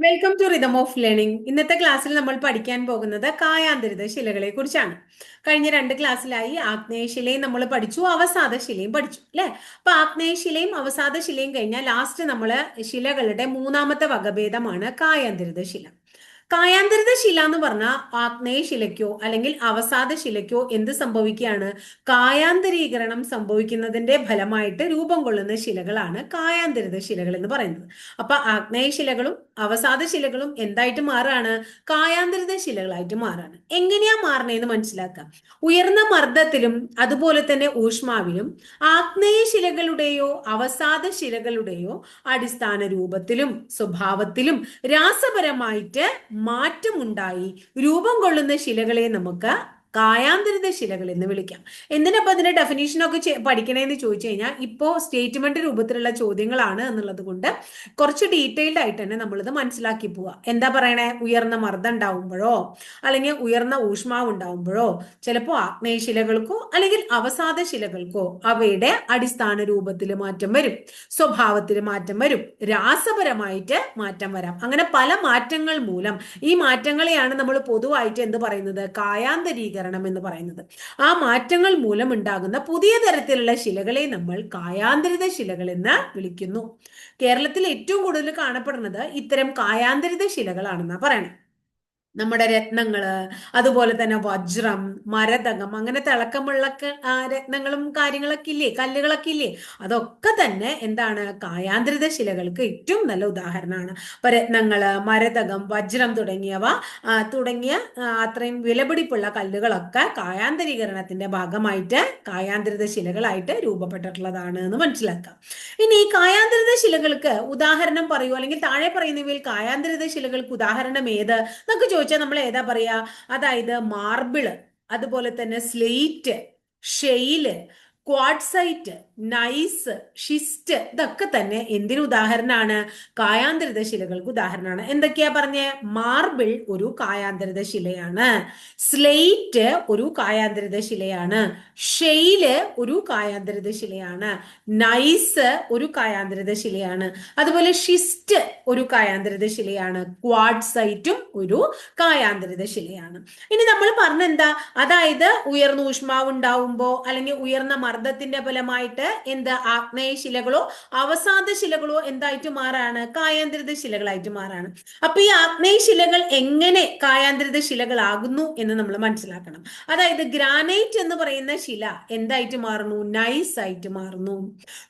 Welcome to rhythm of learning ഇന്നത്തെ ക്ലാസ്സിൽ നമ്മൾ പഠിക്കാൻ പോകുന്നത് കായാന്തരിത ശിലകളെ കുറിച്ചാണ്. കഴിഞ്ഞ രണ്ട് ക്ലാസ്സിലായി ആഗ്നേയശിലയും നമ്മൾ പഠിച്ചു അവസാദ ശിലയും പഠിച്ചു അല്ലെ? അപ്പൊ ആഗ്നേയശിലയും അവസാദ ശിലയും കഴിഞ്ഞാൽ ലാസ്റ്റ് നമ്മൾ ശിലകളുടെ മൂന്നാമത്തെ വകഭേദമാണ് കായാന്തരിത ശില. കായാന്തരിത ശില എന്ന് പറഞ്ഞാൽ ആഗ്നേയ ശിലയ്ക്കോ അല്ലെങ്കിൽ അവസാദ ശിലയ്ക്കോ എന്ത് സംഭവിക്കുകയാണ്? കായാന്തരീകരണം സംഭവിക്കുന്നതിന്റെ ഫലമായിട്ട് രൂപം കൊള്ളുന്ന ശിലകളാണ് കായാന്തരിത ശിലകൾ എന്ന് പറയുന്നത്. അപ്പൊ ആഗ്നേയശിലകളും അവസാദ ശിലകളും എന്തായിട്ട് മാറാണ്? കായാന്തരിത ശിലകളായിട്ട് മാറാണ്. എങ്ങനെയാ മാറണേന്ന് മനസ്സിലാക്കാം. ഉയർന്ന മർദ്ദത്തിലും അതുപോലെ തന്നെ ഊഷ്മാവിലും ആഗ്നേയ ശിലകളുടെയോ അവസാദ ശിലകളുടെയോ അടിസ്ഥാന രൂപത്തിലും സ്വഭാവത്തിലും രാസപരമായിട്ട് മാറ്റമുണ്ടായി. രൂപം കൊള്ളുന്ന ശിലകളെ നമുക്ക് കായാന്തരിത ശിലകൾ എന്ന് വിളിക്കാം. എന്തിനപ്പോ അതിന്റെ ഡെഫിനേഷൻ ഒക്കെ പഠിക്കണേന്ന് ചോദിച്ചു കഴിഞ്ഞാൽ ഇപ്പോ സ്റ്റേറ്റ്മെന്റ് രൂപത്തിലുള്ള ചോദ്യങ്ങളാണ് എന്നുള്ളത് കൊണ്ട് കുറച്ച് ഡീറ്റെയിൽഡ് ആയിട്ട് തന്നെ നമ്മളിത് മനസ്സിലാക്കി പോവുക എന്താ പറയണേ? ഉയർന്ന മർദ്ദം ഉണ്ടാവുമ്പോഴോ അല്ലെങ്കിൽ ഉയർന്ന ഊഷ്മാവ് ഉണ്ടാവുമ്പോഴോ ചിലപ്പോൾ ആഗ്നേയശിലകൾക്കോ അല്ലെങ്കിൽ അവസാദ ശിലകൾക്കോ അവയുടെ അടിസ്ഥാന രൂപത്തിൽ മാറ്റം വരും. സ്വഭാവത്തിൽ മാറ്റം വരും. രാസപരമായിട്ട് മാറ്റം വരാം. അങ്ങനെ പല മാറ്റങ്ങൾ മൂലം ഈ മാറ്റങ്ങളെയാണ് നമ്മൾ പൊതുവായിട്ട് എന്ത് പറയുന്നത്? കായാന്തരീകരണം എന്ന് പറയുന്നത്. ആ മാറ്റങ്ങൾ മൂലം ഉണ്ടാകുന്ന പുതിയ തരത്തിലുള്ള ശിലകളെ നമ്മൾ കായാന്തരിത ശിലകൾ എന്ന് വിളിക്കുന്നു. കേരളത്തിൽ ഏറ്റവും കൂടുതൽ കാണപ്പെടുന്നത് ഇത്തരം കായാന്തരിത ശിലകളാണെന്നാണ് പറയണത്. നമ്മുടെ രത്നങ്ങൾ അതുപോലെ തന്നെ വജ്രം മരതകം അങ്ങനെ തിളക്കമുള്ള രത്നങ്ങളും കാര്യങ്ങളൊക്കെ ഇല്ലേ? കല്ലുകളൊക്കെ ഇല്ലേ? അതൊക്കെ തന്നെ എന്താണ് കായാന്തരിത ശിലകൾക്ക് ഏറ്റവും നല്ല ഉദാഹരണമാണ്. അപ്പൊ രത്നങ്ങൾ മരതകം വജ്രം തുടങ്ങിയവ തുടങ്ങിയ അത്രയും വിലപിടിപ്പുള്ള കല്ലുകളൊക്കെ കായാന്തരീകരണത്തിന്റെ ഭാഗമായിട്ട് കായാന്തരിത ശിലകളായിട്ട് രൂപപ്പെട്ടിട്ടുള്ളതാണ് എന്ന് മനസ്സിലാക്കാം. ഇനി ഈ കായാന്തരിത ശിലകൾക്ക് ഉദാഹരണം പറയൂ. അല്ലെങ്കിൽ താഴെ പറയുന്നവയിൽ കായാന്തരിത ശിലകൾക്ക് ഉദാഹരണം ഏത്? നമുക്ക് ചോദിച്ചാൽ നമ്മൾ ഏതാ പറയാ? അതായത് മാർബിൾ അതുപോലെ തന്നെ slate shale quartzite gneiss schist ഇതൊക്കെ തന്നെ എന്തിനു ഉദാഹരണമാണ് കായാന്തരിത ശിലകൾക്ക് ഉദാഹരണമാണ് എന്തൊക്കെയാ പറഞ്ഞ? മാർബിൾ ഒരു കായാന്തരിത ശിലയാണ്. സ്ലേറ്റ് ഒരു കായാന്തരിത ശിലയാണ്. ഷെയിൽ ഒരു കായാന്തരിത ശിലയാണ്. നൈസ് ഒരു കായാന്തരിത ശിലയാണ്. അതുപോലെ ഷിസ്റ്റ് ഒരു കായാന്തരിത ശിലയാണ്. ക്വാഡ്സൈറ്റും ഒരു കായാന്തരിത ശിലയാണ്. ഇനി നമ്മൾ പറഞ്ഞെന്താ? അതായത് ഉയർന്ന ഊഷ്മാവ് ഉണ്ടാവുമ്പോ അല്ലെങ്കിൽ ഉയർന്ന മർദ്ദത്തിന്റെ ഫലമായിട്ട് എന്ത് ആഗ്നേയ ശിലകളോ അവസാദ ശിലകളോ എന്തായിട്ട് മാറാണ്? കായാന്തരിത ശിലകളായിട്ട് മാറാണ്. അപ്പൊ ഈ ആഗ്നേയ ശിലകൾ എങ്ങനെ കായാന്തരിത ശിലകളാകുന്നു എന്ന് നമ്മൾ മനസ്സിലാക്കണം. അതായത് ഗ്രാനൈറ്റ് എന്ന് പറയുന്ന ശില എന്തായിട്ട് മാറുന്നു? നൈസ് ആയിട്ട് മാറുന്നു.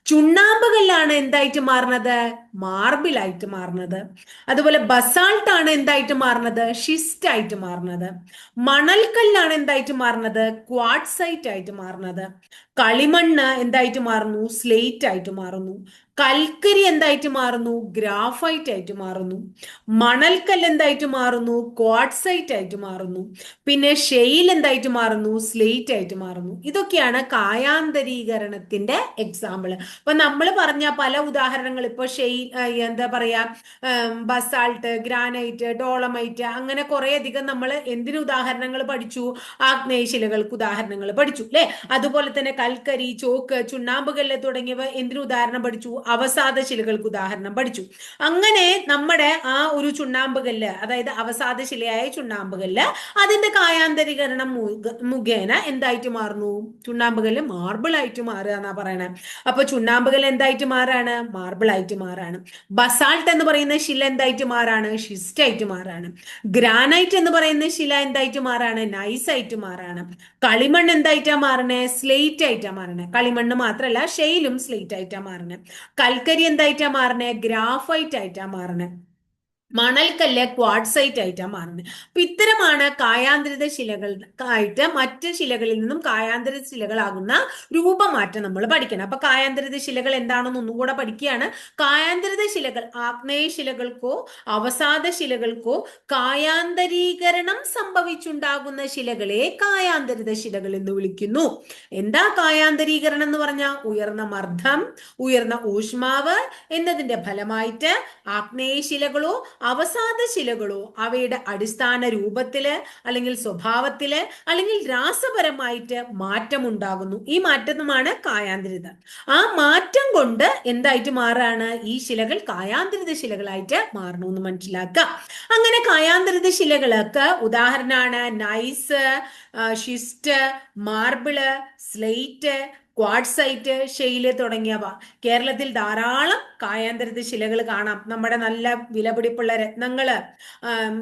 ചുണ്ണാമ്പുകല്ലാണ് എന്തായിട്ട് മാറുന്നത്? മാർബിൾ ആയിട്ട് മാറുന്നത്. അതുപോലെ ബസാൾട്ട് ആണ് എന്തായിട്ട് മാറുന്നത്? ഷിസ്റ്റ് ആയിട്ട് മാറുന്നത്. മണൽക്കല്ലാണ് എന്തായിട്ട് മാറുന്നത്? ക്വാഡ്സൈറ്റ് ആയിട്ട് മാറുന്നത്. കളിമണ്ണ് എന്തായിട്ട് മാറുന്നു സ്ലേറ്റ് ആയിട്ട് മാറുന്നു. കൽക്കരി എന്തായിട്ട് മാറുന്നു? ഗ്രാഫൈറ്റ് ആയിട്ട് മാറുന്നു. മണൽക്കല്ല് എന്തായിട്ട് മാറുന്നു? ക്വാഡ്സൈറ്റ് ആയിട്ട് മാറുന്നു. പിന്നെ ഷെയിൽ എന്തായിട്ട് മാറുന്നു? സ്ലേറ്റ് ആയിട്ട് മാറുന്നു. ഇതൊക്കെയാണ് കായാന്തരീകരണത്തിന്റെ എക്സാമ്പിൾ അപ്പൊ നമ്മൾ പറഞ്ഞ പല ഉദാഹരണങ്ങൾ ഇപ്പൊ ഷെയിൽ എന്താ പറയാ ബസാൾട്ട് ഗ്രാനൈറ്റ് ഡോളമൈറ്റ് അങ്ങനെ കുറെ അധികം നമ്മൾ എന്തിനു ഉദാഹരണങ്ങൾ പഠിച്ചു? ആഗ്നേയശിലകൾക്ക് ഉദാഹരണങ്ങൾ പഠിച്ചു അല്ലെ? അതുപോലെ തന്നെ കൽക്കരി ചോക്ക് ചുണ്ണാമ്പുകല്ല് തുടങ്ങിയവ എന്തിനു ഉദാഹരണം പഠിച്ചു? അവസാദ ശിലകൾക്ക് ഉദാഹരണം പഠിച്ചു. അങ്ങനെ നമ്മുടെ ആ ഒരു ചുണ്ണാമ്പുകല്ല് അതായത് അവസാദ ശിലയായ ചുണ്ണാമ്പുകല്ല് അതിന്റെ കായാന്തരീകരണം മുഖേന എന്തായിട്ട് മാറുന്നു? ചുണ്ണാമ്പുകല്ല് മാർബിൾ ആയിട്ട് മാറുക എന്നാ പറയണേ. അപ്പൊ ചുണ്ണാമ്പുകല്ല് എന്തായിട്ട് മാറാണ്? മാർബിൾ ആയിട്ട് മാറാണ്. ബസാൾട്ട് എന്ന് പറയുന്ന ശില എന്തായിട്ട് മാറാണ്? ഷിസ്റ്റ് ആയിട്ട് മാറാണ്. ഗ്രാനൈറ്റ് എന്ന് പറയുന്ന ശില എന്തായിട്ട് മാറാണ്? നൈസ് ആയിട്ട് മാറാണ്. കളിമണ്ണ് എന്തായിട്ടാ മാറണേ? സ്ലേറ്റ് ആയിട്ടാ മാറണേ. കളിമണ്ണ് മാത്രല്ല ഷെയിലും സ്ലേറ്റ് ആയിട്ടാ മാറണേ. കൽക്കരി എന്തായിട്ടാ മാറണേ? ഗ്രാഫൈറ്റ് ആയിട്ടാ മാറണേ. മണൽക്കല്ല് ക്വാഡ്സൈറ്റ് ആയിട്ടാണ് മാറുന്നത് അപ്പൊ ഇത്തരമാണ് കായാന്തരിത ശിലകളായിട്ട് മറ്റ് ശിലകളിൽ നിന്നും കായാന്തരിത ശിലകളാകുന്ന രൂപമാറ്റം നമ്മൾ പഠിക്കണം. അപ്പൊ കായാന്തരിത ശിലകൾ എന്താണെന്ന് ഒന്നും കൂടെ പഠിക്കുകയാണ് കായാന്തരിത ശിലകൾ ആഗ്നേയ ശിലകൾക്കോ അവസാദ ശിലകൾക്കോ കായാന്തരീകരണം സംഭവിച്ചുണ്ടാകുന്ന ശിലകളെ കായാന്തരിത ശിലകൾ എന്ന് വിളിക്കുന്നു. എന്താ കായാന്തരീകരണം എന്ന് പറഞ്ഞാൽ ഉയർന്ന മർദ്ദം ഉയർന്ന ഊഷ്മാവ് എന്നതിന്റെ ഫലമായിട്ട് ആഗ്നേയ ശിലകളോ അവസാദ ശിലകളോ അവയുടെ അടിസ്ഥാന രൂപത്തിൽ അല്ലെങ്കിൽ സ്വഭാവത്തിൽ അല്ലെങ്കിൽ രാസപരമായിട്ട് മാറ്റം ഉണ്ടാകുന്നു ഈ മാറ്റമാണ് കായാന്തരിത. ആ മാറ്റം കൊണ്ട് എന്തായിട്ട് മാറാണ്? ഈ ശിലകൾ കായാന്തരിത ശിലകളായിട്ട് മാറണമെന്ന് മനസ്സിലാക്കുക അങ്ങനെ കായാന്തരിത ശിലകളൊക്കെ ഉദാഹരണമാണ് gneiss schist marble slate quartzite shale തുടങ്ങിയവ. കേരളത്തിൽ ധാരാളം കായാന്തരത്തെ ശിലകൾ കാണാം. നമ്മുടെ നല്ല വിലപിടിപ്പുള്ള രത്നങ്ങൾ.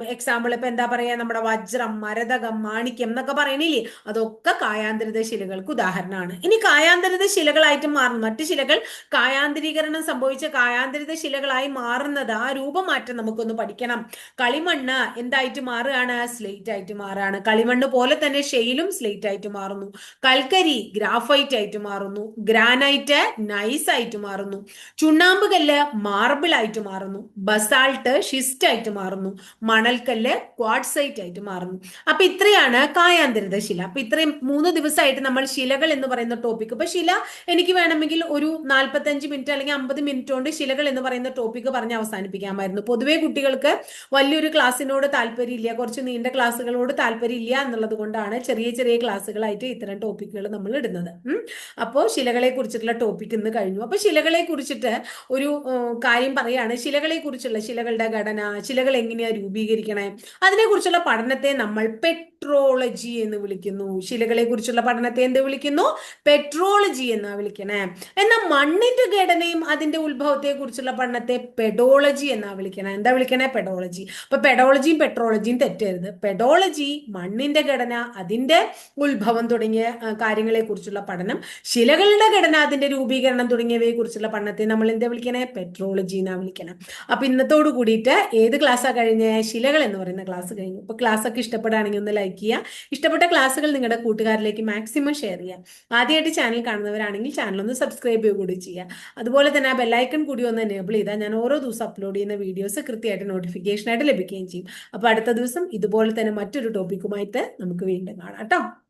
എക്സാമ്പിൾ ഇപ്പൊ എന്താ പറയാ? നമ്മുടെ വജ്രം മരതകം മാണിക്യം എന്നൊക്കെ പറയണില്ലേ? അതൊക്കെ കായാന്തരിത ശിലകൾക്ക് ഉദാഹരണമാണ്. ഇനി കായാന്തരിത ശിലകളായിട്ട് മാറുന്നു. മറ്റു ശിലകൾ കായാന്തരീകരണം സംഭവിച്ച കായാന്തരിത ശിലകളായി മാറുന്നത് ആ രൂപമാറ്റം നമുക്കൊന്ന് പഠിക്കണം. കളിമണ്ണ് എന്തായിട്ട് മാറുകയാണ്? സ്ലേറ്റ് ആയിട്ട് മാറുകയാണ്. കളിമണ്ണ് പോലെ തന്നെ ഷെയിലും സ്ലേറ്റ് ആയിട്ട് മാറുന്നു. കൽക്കരി ഗ്രാഫൈറ്റ് ആയിട്ട് മാറുന്നു. ഗ്രാനൈറ്റ് നൈസ് ആയിട്ട് മാറുന്നു. ചുണ്ണാമ്പ് കല്ല് മാർബിൾ ആയിട്ട് മാറുന്നു. ബസാൾട്ട് ഷിസ്റ്റ് ആയിട്ട് മാറുന്നു. മണൽക്കല്ല് ക്വാഡ്സൈറ്റ് ആയിട്ട് മാറുന്നു. അപ്പൊ ഇത്രയാണ് കായാന്തരിത ശില. അപ്പൊ ഇത്രയും മൂന്ന് ദിവസമായിട്ട് നമ്മൾ ശിലകൾ എന്ന് പറയുന്ന ടോപ്പിക് ഇപ്പൊ ശില എനിക്ക് വേണമെങ്കിൽ ഒരു നാൽപ്പത്തഞ്ച് മിനിറ്റ് അല്ലെങ്കിൽ അമ്പത് മിനിറ്റ് കൊണ്ട് ശിലകൾ എന്ന് പറയുന്ന ടോപ്പിക് പറഞ്ഞ് അവസാനിപ്പിക്കാമായിരുന്നു. പൊതുവെ കുട്ടികൾക്ക് വലിയൊരു ക്ലാസ്സിനോട് താല്പര്യമില്ല. കുറച്ച് നീണ്ട ക്ലാസ്സുകളോട് താല്പര്യമില്ല എന്നുള്ളത് കൊണ്ടാണ് ചെറിയ ചെറിയ ക്ലാസ്സുകളായിട്ട് ഇത്തരം ടോപ്പിക്കുകൾ നമ്മൾ ഇടുന്നത്. അപ്പോൾ ശിലകളെ കുറിച്ചിട്ടുള്ള ടോപ്പിക് ഇന്ന് കഴിഞ്ഞു. അപ്പോൾ ശിലകളെ കുറിച്ചിട്ട് ഒരു കാര്യം പറയുകയാണ്. ശിലകളെ കുറിച്ചുള്ള ശിലകളുടെ ഘടന ശിലകൾ എങ്ങനെയാണ് രൂപീകരിക്കണേ അതിനെക്കുറിച്ചുള്ള പഠനത്തെ നമ്മൾ പെട്രോളജി എന്ന് വിളിക്കുന്നു. ശിലകളെ കുറിച്ചുള്ള പഠനത്തെ എന്ത് വിളിക്കുന്നു? പെട്രോളജി എന്നാ വിളിക്കണേ. എന്നാൽ മണ്ണിന്റെ ഘടനയും അതിന്റെ ഉത്ഭവത്തെ കുറിച്ചുള്ള പഠനത്തെ പെഡോളജി എന്നാ വിളിക്കണേ. എന്താ വിളിക്കണേ? പെഡോളജി അപ്പൊ പെഡോളജിയും പെട്രോളജിയും തെറ്റരുത്. പെഡോളജി മണ്ണിന്റെ ഘടന അതിന്റെ ഉത്ഭവം തുടങ്ങിയ കാര്യങ്ങളെ കുറിച്ചുള്ള പഠനം ശിലകളുടെ ഘടന അതിന്റെ രൂപീകരണം തുടങ്ങിയവയെ കുറിച്ചുള്ള പഠനത്തെ നമ്മൾ എന്താ വിളിക്കണേ? പെട്രോളജി എന്നാ വിളിക്കണം. അപ്പൊ ഇന്നത്തോട് കൂടിയിട്ട് ഏത് ക്ലാസ്സാ കഴിഞ്ഞ? ശിലകൾ എന്ന് പറയുന്ന ക്ലാസ് കഴിഞ്ഞു. അപ്പൊ ക്ലാസ് ഒക്കെ ഇഷ്ടപ്പെടുകയാണെങ്കിൽ ഒന്ന് ലൈക്ക് ചെയ്യുക. ഇഷ്ടപ്പെട്ട ക്ലാസ്സുകൾ നിങ്ങളുടെ കൂട്ടുകാരിലേക്ക് മാക്സിമം ഷെയർ ചെയ്യുക. ആദ്യമായിട്ട് ചാനൽ കാണുന്നവരാണെങ്കിൽ ചാനൽ ഒന്ന് സബ്സ്ക്രൈബ് ചെയ്യുക കൂടി ചെയ്യുക. അതുപോലെ തന്നെ ആ ബെല്ലൈക്കൺ കൂടി ഒന്ന് എനേബിൾ ചെയ്താൽ ഞാൻ ഓരോ ദിവസം അപ്ലോഡ് ചെയ്യുന്ന വീഡിയോസ് കൃത്യമായിട്ട് നോട്ടിഫിക്കേഷനായിട്ട് ലഭിക്കുകയും ചെയ്യും. അപ്പോൾ അടുത്ത ദിവസം ഇതുപോലെ തന്നെ മറ്റൊരു ടോപ്പിക്കുമായിട്ട് നമുക്ക് വീണ്ടും കാണാം കേട്ടോ.